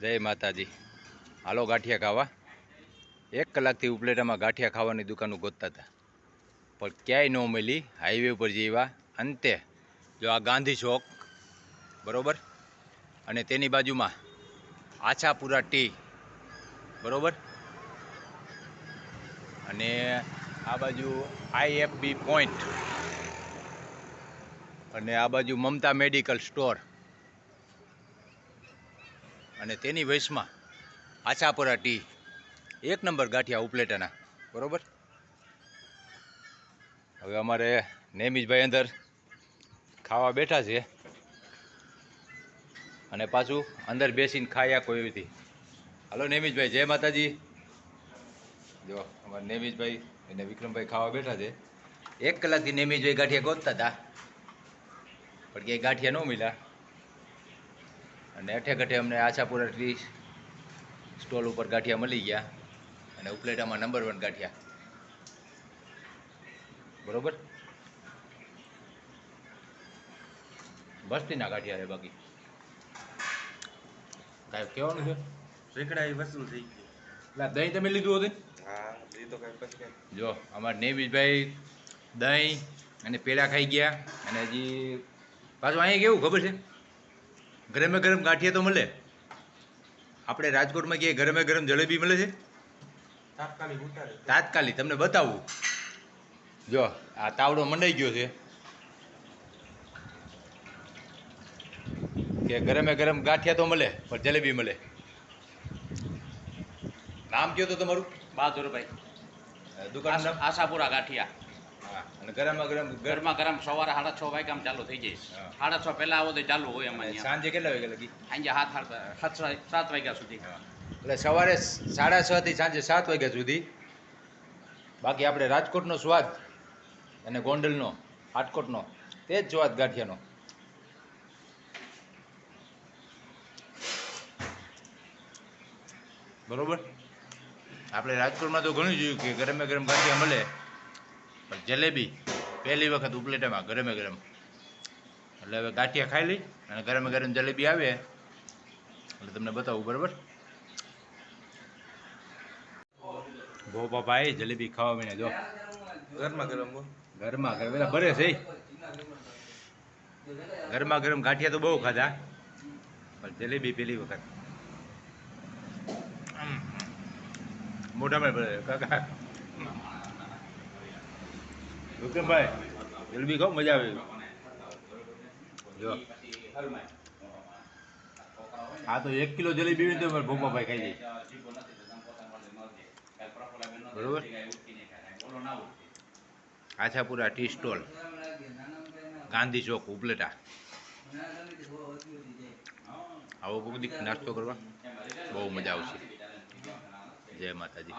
જય માતાજી. હાલો ગાંઠિયા ખાવા. એક કલાકથી ઉપલેટામાં ગાંઠિયા ખાવાની દુકાનો ગોતતા હતા. પણ ક્યાંય ન મળી હાઈવે ઉપર જેવા અંતે જો આ ગાંધી ચોક, બરોબર? અને તેની બાજુમાં આછાપુરા ટી, બરોબર? અને આ બાજુ આઈએફબી પોઈન્ટ. અને આ બાજુ મમતા મેડિકલ સ્ટોર. અને તેની વયસમાં આછાપુરા ટી, એક નંબર ગાંઠિયા ઉપલેટાના. બરોબર? હવે અમારે નેમિજભાઈ અંદર ખાવા બેઠા છે. અને પાછું અંદર બેસીને ખાયા કોઈ એવી હાલો નેમિજભાઈ જય માતાજી. જો, અમારા નેમિજભાઈ અને વિક્રમભાઈ ખાવા બેઠા છે. એક કલાકથી નેમિજભાઈ ગાંઠિયા ગોતતા હતા. પણ ક્યાંય ગાંઠિયા ન મળ્યા. અને અઠે ગઠે અમને આશાપુરા ટ્રી સ્ટોલ ઉપર ગાંઠિયા મળી ગયા અને ઉપલેટામાં નંબર વન ગાંઠિયા. બરોબર? બસ્તીના ગાંઠિયા છે બાકી. કાંઈ કહેવાનું છે? રેકડા એ વસૂલ થઈ ગઈ. એટલે દહીં તમે લીધું હતું? હા એ તો કઈ પછી જો અમારા નેવીશભાઈ દહીં અને પેડા ખાઈ ગયા અને હજી પાછું અહીંયા કેવું ખબર છે? ગરમે ગરમ ગાંઠિયા તો મળે. આપણે રાજકોટમાં ક્યાંય ગરમે ગરમ જલેબી મળે છે? તાત્કાલિક તમને બતાવું. જો આ તાવડો મંડાઈ ગયો છે. કે ગરમે ગરમ ગાંઠિયા તો મળે પણ જલેબી મળે. નામ કયો તો તમારું? બહાદુરભાઈ. દુકાન આશાપુરા ગાંઠિયા. અને ગરમ ગરમ ગરમા ગરમ સવારે સાડા છ વાગ્યામાં ચાલુ થઈ જાય. સાડા છ પહેલા આવો તો ચાલુ હોય અમારે સાંજે કેટલા વાગે લગી? સાંજે સાત સાત સાત વાગ્યા સુધી. એટલે સવારે સાડા છ થી સાંજે સાત વાગ્યા સુધી બાકી આપણે રાજકોટનો સ્વાદ અને ગોંડલનો હાટકોટનો તે જ સ્વાદ ગાંઠિયાનો. બરોબર? આપણે રાજકોટમાં તો ઘણું જોયું કે ગરમે ગરમ ગાંઠિયા મળે. પણ જલેબી પહેલી વખત ઉપલેટામાં ગરમે ગરમ. એટલે હવે ગાંઠિયા ખાઈ લઈ અને ગરમે ગરમ જલેબી આવે. એટલે તમને બતાવું બરાબર? ભોપા ભાઈ જલેબી ખાવા મને જો. ગરમા ગરમ ગરમા ગરમ એટલે ભરે છે. ગરમા ગરમ ગાંઠિયા તો બહુ ખાધા. પણ જલેબી પેલી વખત. મોઢામાં ભરે. કાકા. વિક્રમભાઈ જલેબી ખાવ, મજા આવે. જો. આ તો એક કિલો જલેબી તો ભોપાભાઈ ખાઈ જાય. બરોબર? આછાપુરા ટી સ્ટોલ. ગાંધી ચોક, ઉપલેટા. આવો દીક નાસ્તો કરવા? બહુ મજા આવશે. જય માતાજી.